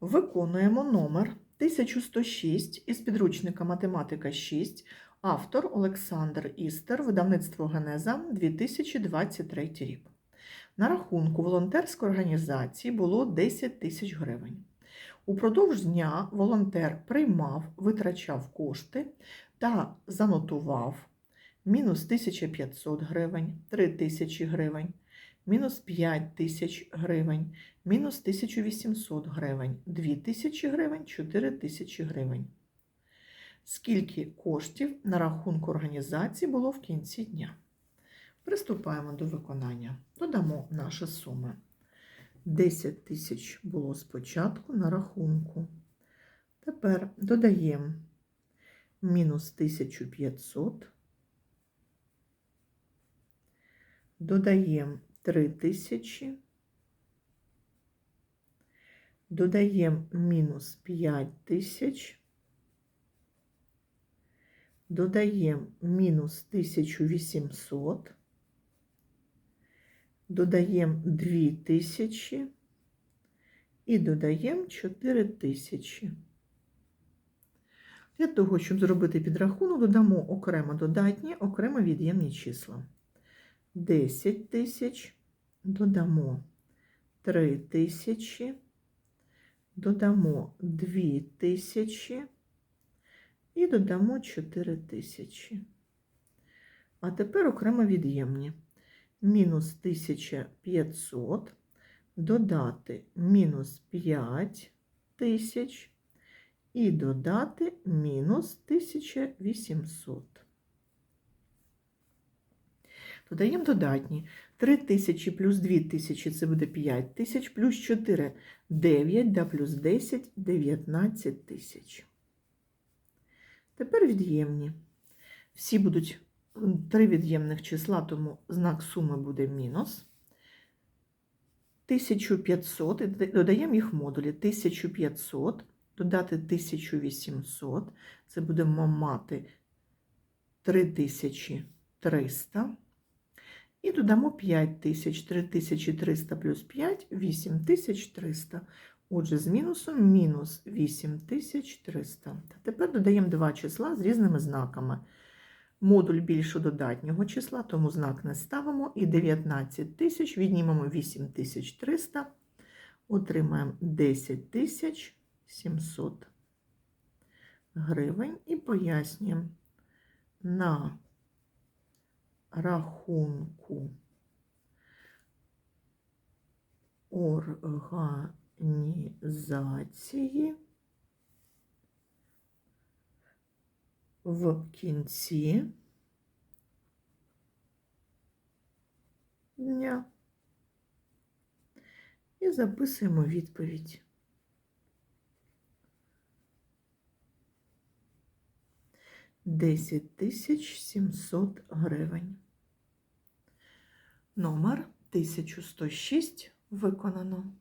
Виконуємо номер 1106 із підручника Математика 6, автор Олександр Істер, видавництво Генеза 2023 рік. На рахунку волонтерської організації було 10 тисяч гривень. Упродовж дня волонтер приймав, витрачав кошти та занотував мінус 1500 гривень, 3000 гривень, мінус 5000 гривень, мінус 1800 гривень, 2000 гривень, 4000 гривень. Скільки коштів на рахунку організації було в кінці дня? Приступаємо до виконання. Додамо наші суми. 10 тисяч було спочатку на рахунку. Тепер додаємо мінус 1500, додаємо 3000, додаємо мінус 5000, додаємо мінус 1800, додаємо 2000 і додаємо 4000. Для того, щоб зробити підрахунок, додамо окремо додатні, окремо від'ємні числа. 10 тисяч, додамо 3 тисячі, додамо 2 тисячі і додамо 4 тисячі. А тепер окремо від'ємні. Мінус 1500, додати мінус 5 тисяч і додати мінус 1800. Додаємо додатні. 3 тисячі плюс 2 тисячі – це буде 5 тисяч, плюс 4 – 9, да плюс 10 – 19 тисяч. Тепер від'ємні. Всі будуть три від'ємних числа, тому знак суми буде мінус. 1500, і додаємо їх модулі. 1500, додати 1800, це будемо мати 3300. І додамо 5 тисяч, 3300 плюс 5 – 8300. Отже, з мінусом мінус 8300. Та тепер додаємо два числа з різними знаками. Модуль більше додатнього числа, тому знак не ставимо. І 19 тисяч, віднімемо 8300, отримаємо 10 700 гривень і пояснюємо на рахунку. Організації. В кінці дня. І записуємо відповідь. Десять тисяч сімсот гривень. Номер 1106 виконано.